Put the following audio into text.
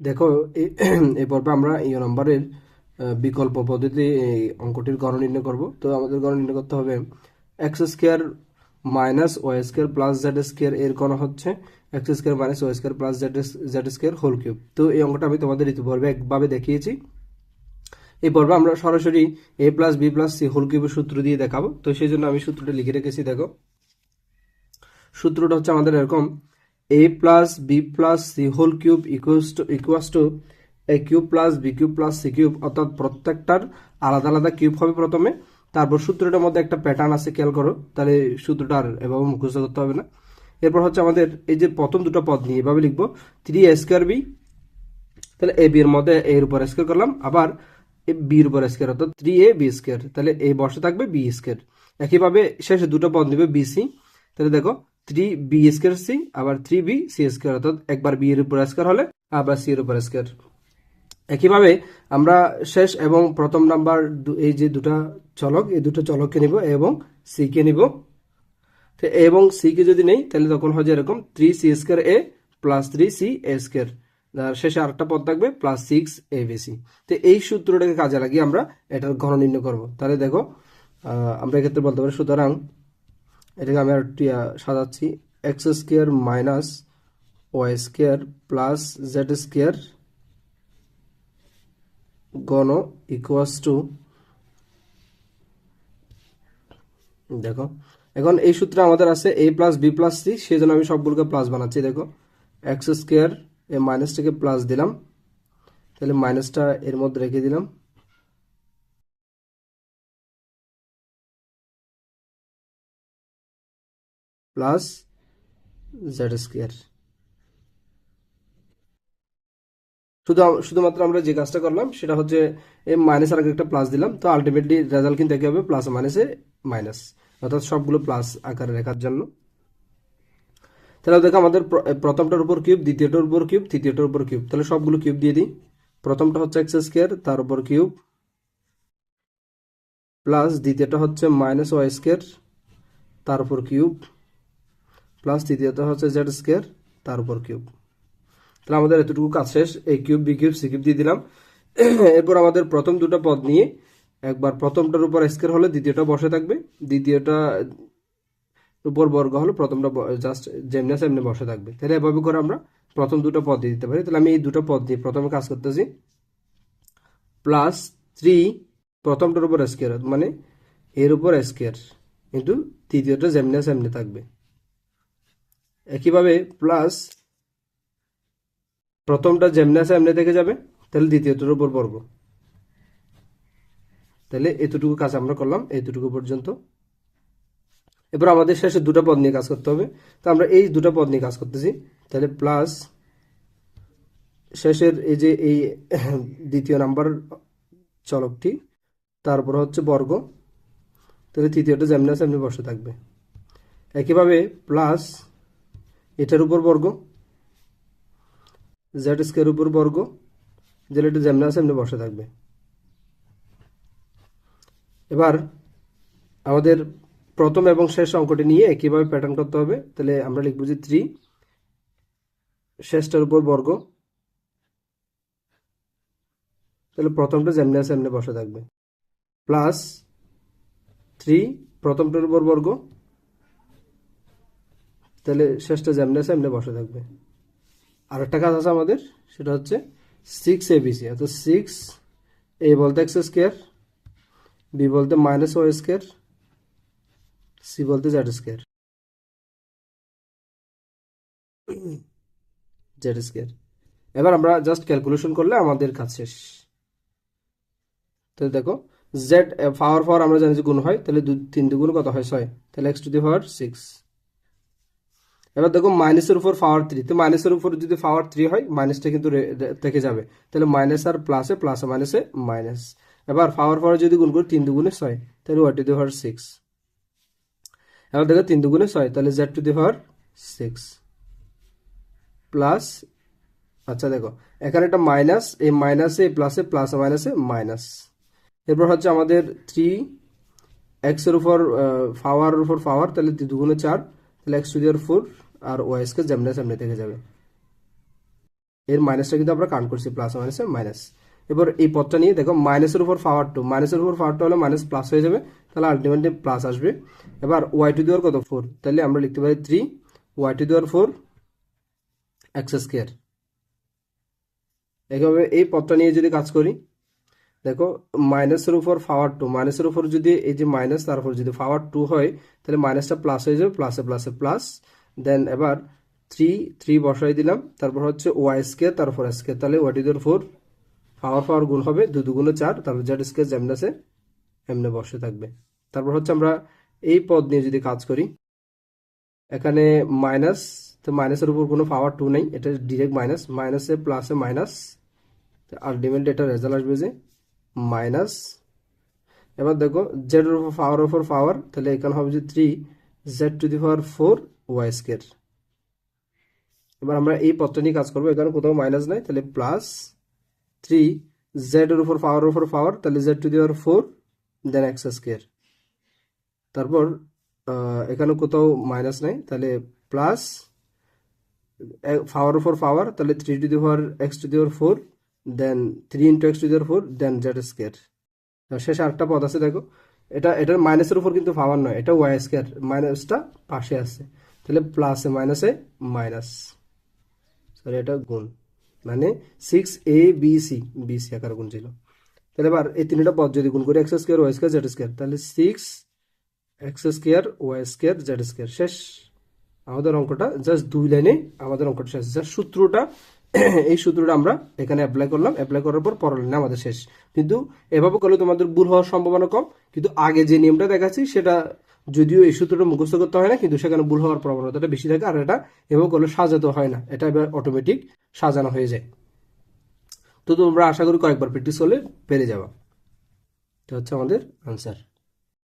দেখো এই পর্বে আমরা এই নম্বরের বিকল্প পদ্ধতি এই অঙ্কটির গড় নির্ণয় করব। তো আমাদের গড় নির্ণয় করতে হবে x square minus y square plus z square এর গণ হচ্ছে x square minus y square plus z z square whole cube তো এই অঙ্কটা আমি তোমাদের ইতিপূর্বে একভাবে দেখিয়েছি। এই পর্বে আমরা সরাসরি a plus b plus c whole কিউবের সূত্র দিয়ে দেখাবো। তো সেই জন্য আমি সূত্রটা লিখে রেখেছি, দেখো। সূত্রটা হচ্ছে আমাদের এরকম a plus b plus c whole cube equals to equals to a cube plus b cube plus c cube অর্থাৎ প্রত্যেকটার আলাদা আলাদা কিউব হবে প্রথমে। তারপর সূত্রটার মধ্যে একটা প্যাটার্ন আছে, খেয়াল করো। তাহলে সূত্রটা আর এভাবে মুখস্থ করতে হবে না। এরপর হচ্ছে আমাদের এই যে প্রথম দুটো পদ নিয়ে এভাবে লিখব। থ্রি এ স্কোয়ার বি তাহলে এ বির মধ্যে এর উপর স্কোয়ার করলাম। আবার এ বির উপর স্কোয়ার অর্থাৎ থ্রি এ বি স্কোয়ার তাহলে এ বসে থাকবে বি স্কোয়ার একইভাবে শেষে দুটো পদ নিবে বি সি তাহলে দেখো থ্রি বি স্কোয়ার সি আবার থ্রি বি সি স্কোয়ার অর্থাৎ একবার বি এর উপর স্কোয়ার হলে আবার সি এর উপর স্কোয়ার একইভাবে আমরা শেষ এবং প্রথম নাম্বার এই যে দুটা চলক, এই দুটো চলককে নিব এবং সি কে নিব। তো এবং সি কে যদি নেই, তাহলে তখন হয় এরকম three c square a plus three c a square আর শেষে আরেকটা পদ থাকবে প্লাস সিক্স এ বেসি তো এই সূত্রটাকে কাজে লাগিয়ে আমরা এটার ঘন নির্ণয় করব। তাহলে দেখো আমরা এক্ষেত্রে বলতে পারি সুতরাং এটাকে আমি আর সাজাচ্ছি। X square minus y square plus z square গণ ইকুয়াস টু দেখো, এখন এই সূত্রে আমাদের আছে a plus b plus c সেই জন্য আমি সবগুলোকে প্লাস বানাচ্ছি, দেখো। এক্স স্কোয়ার এ মাইনাসটাকে প্লাস দিলাম, তাহলে মাইনাসটা এর মধ্যে রেখে দিলাম। প্লাস জেড স্কোয়ার শুধু শুধুমাত্র আমরা যে কাজটা করলাম, সেটা হচ্ছে এই মাইনাস আর একটা প্লাস দিলাম, তো আলটিমেটলি রেজাল্ট কিন্তু একই হবে প্লাস মাইনাসে মাইনাস অর্থাৎ সবগুলো প্লাস আকারে রেখার জন্য। তাহলে দেখো আমাদের প্র- প্রথমটার উপর কিউব দ্বিতীয়টার উপর কিউব তৃতীয়টার উপর কিউব তাহলে সবগুলো কিউব দিয়ে দিই। প্রথমটা হচ্ছে এক্স স্কোয়ার তার উপর কিউব প্লাস দ্বিতীয়টা হচ্ছে মাইনাস ওয়াই স্কোয়ার তার উপর কিউব প্লাস তৃতীয়টা হচ্ছে জেড স্কোয়ার, তার উপর কিউব। তাহলে আমাদের এতটুকু কাজ শেষ। এই cube, b cube, c cube দিয়ে দিলাম। এরপর আমাদের প্রথম দুটো পদ নিয়ে একবার প্রথমটার উপর স্কোয়ার হলে দ্বিতীয়টা বসে থাকবে। দ্বিতীয়টা উপর বর্গ হলে প্রথমটা জাস্ট যেমনি আছে এমনি বসে থাকবে। তাহলে এভাবে করে আমরা প্রথম দুটো পদ দিয়ে দিতে পারি। তাহলে আমি এই দুটো পদ দিয়ে প্রথমে কাজ করতেছি। প্লাস থ্রি প্রথমটার উপর স্কোয়ার মানে এর উপর স্কোয়ার, কিন্তু তৃতীয়টা যেমনি আছে এমনি থাকবে। একইভাবে প্লাস প্রথমটা যেমনি আছে এমনি থেকে যাবে, তাহলে দ্বিতীয়টার উপর বর্গ তাহলে এতটুকু কাজ আমরা করলাম, এতটুকু পর্যন্ত। এবার আমাদের শেষে দুটো পদ নিয়ে কাজ করতে হবে। তো আমরা এই দুটো পদ নিয়ে কাজ করতেছি। তাহলে প্লাস শেষের এই যে এই দ্বিতীয় নাম্বার চলকটি, তারপর হচ্ছে বর্গ। তাহলে তৃতীয়টা যেমনি আছে, এমনি বসে থাকবে। একইভাবে প্লাস এটার উপর বর্গ জেড স্কোয়ার উপর বর্গ একটু যেমনি আছে এমনি বসে থাকবে। এবার আমাদের প্রথম এবং শেষ অঙ্কটি নিয়ে একইভাবে প্যাটার্ন করতে হবে, তাহলে আমরা লিখব যে থ্রি শেষটার উপর বর্গ। তাহলে প্রথমটা যেমনি আছে এমনি বসে থাকবে। প্লাস থ্রি প্রথমটার উপর বর্গ। তাহলে শেষটা যেমনি আছে, এমনি বসে থাকবে। আর একটা কাজ আছে আমাদের, সেটা হচ্ছে সিক্স এবিসি অর্থাৎ সিক্স এ বলতে এক্স স্কোয়ার বি বলতে মাইনাস ওয়াই স্কোয়ার সি বলতে জেড স্কোয়ার জেড স্কোয়ার এবার আমরা জাস্ট ক্যালকুলেশন করলে আমাদের কাজ শেষ। তাহলে দেখো জেড পাওয়ার পাওয়ার আমরা জানি যে গুণ হয়, তাহলে দু, তিন দুগুণ কত হয়? ছয়। তাহলে x to the power six এবার দেখো মাইনাসের উপর পাওয়ার থ্রি তো মাইনাসের উপর যদি পাওয়ার থ্রি হয় মাইনাসটা কিন্তু থেকে যাবে। তাহলে মাইনাস আর প্লাসে প্লাসে মাইনাসে মাইনাস এবার পাওয়ার পাওয়ার যদি গুণ করি, তিন দুগুণে ছয়, তাহলে y to the power six এবার দেখো তিন দুগুণে ছয়, তাহলে z to the power six plus আচ্ছা দেখো, এখানে একটা মাইনাস এই মাইনাসে প্লাসে প্লাসে মাইনাসে মাইনাস এরপর হচ্ছে আমাদের থ্রি এক্সের উপর পাওয়ার উপর পাওয়ার তাহলে দুগুণে চার তাহলে এক্স টু ফোর আর ওয়াইসকে যেমনে সামনে থেকে যাবে। এর মাইনাসটা কিন্তু আমরা কাউন্ট করছি প্লাস মাইনাসে মাইনাস এবার এই পদটা নিয়ে দেখো মাইনাসের উপর পাওয়ার টু মাইনাসের উপর পাওয়ার টু হলে মাইনাস প্লাস হয়ে যাবে, তাহলে আলটিমেটলি প্লাস আসবে। এবার ওয়াই টু দেওয়ার কত? ফোর তাহলে আমরা লিখতে পারি three Y to the power four X square এইভাবে এই পদটা নিয়ে যদি কাজ করি দেখো মাইনাসের উপর পাওয়ার টু মাইনাসের উপর যদি এই যে মাইনাস তার উপর যদি পাওয়ার টু হয়, তাহলে মাইনাসটা প্লাস হয়ে যাবে প্লাসে প্লাসে প্লাস দেন এবার থ্রি থ্রি বসাই দিলাম, তারপর হচ্ছে ওয়াই স্কেয়ার তারপর স্কেয়ার তাহলে what is four power power গুণ হবে দু দুগুণে চার, তারপর জেড স্কেয়ার যেমন আছে এমনি বসে থাকবে। তারপর হচ্ছে আমরা এই পদ নিয়ে যদি কাজ করি, এখানে মাইনাস তো মাইনাসের উপর কোনো পাওয়ার টু নেই, এটা ডিরেক্ট মাইনাস মাইনাসে প্লাসে মাইনাস আলটিমেটলি এটা রেজাল্ট আসবে যে মাইনাস। এবার দেখো জেড এর উপর পাওয়ার উপর পাওয়ার তাহলে এখানে হবে যে three z to the power four y square এবার আমরা এই পদটা নিয়ে কাজ করব, এখানে কোথাও মাইনাস নাই, তাহলে প্লাস থ্রি জেড এর উপর পাওয়ার উপর পাওয়ার তাহলে z to the power four then x square তারপর এখানে কোথাও মাইনাস নাই, তাহলে প্লাস পাওয়ার উপর পাওয়ার তাহলে three to the power x to the power four then three into x to power four then z square শেষে আরেকটা পদ আছে, দেখো। এটা, এটার মাইনাসের উপর কিন্তু পাওয়ার নয়, এটা ওয়াই স্কোয়ার মাইনাসটা পাশে আছে। তাহলে প্লাসে মাইনাসে মাইনাস সরি এটা গুণ। মানে six a b c b c আকার গুণ ছিল। তাহলে এবার এই তিনটা পদ যদি গুণ করি x square y square z square তাহলে six x square y square z square শেষ। আমাদের অঙ্কটা জাস্ট দুই লাইনে আমাদের অঙ্কটা শেষ। জাস্ট সূত্রটা এই সূত্রটা আমরা এখানে অ্যাপ্লাই করলাম। অ্যাপ্লাই করার পর পরের লাইনে আমাদের শেষ। কিন্তু এভাবে করলে তোমাদের ভুল হওয়ার সম্ভাবনা কম। কিন্তু আগে যে নিয়মটা দেখাচ্ছি, সেটা যদিও এই সূত্রটা মুখস্থ করতে হয় না, কিন্তু সেখানে ভুল হওয়ার প্রবণতাটা বেশি থাকে আর এটা এভাবে করলে সাজাতে হয় না। এটা এবার অটোমেটিক সাজানো হয়ে যায়। তো তোমরা আশা করি কয়েকবার প্র্যাকটিস করলে পেরে যাবা। এটা হচ্ছে আমাদের আনসার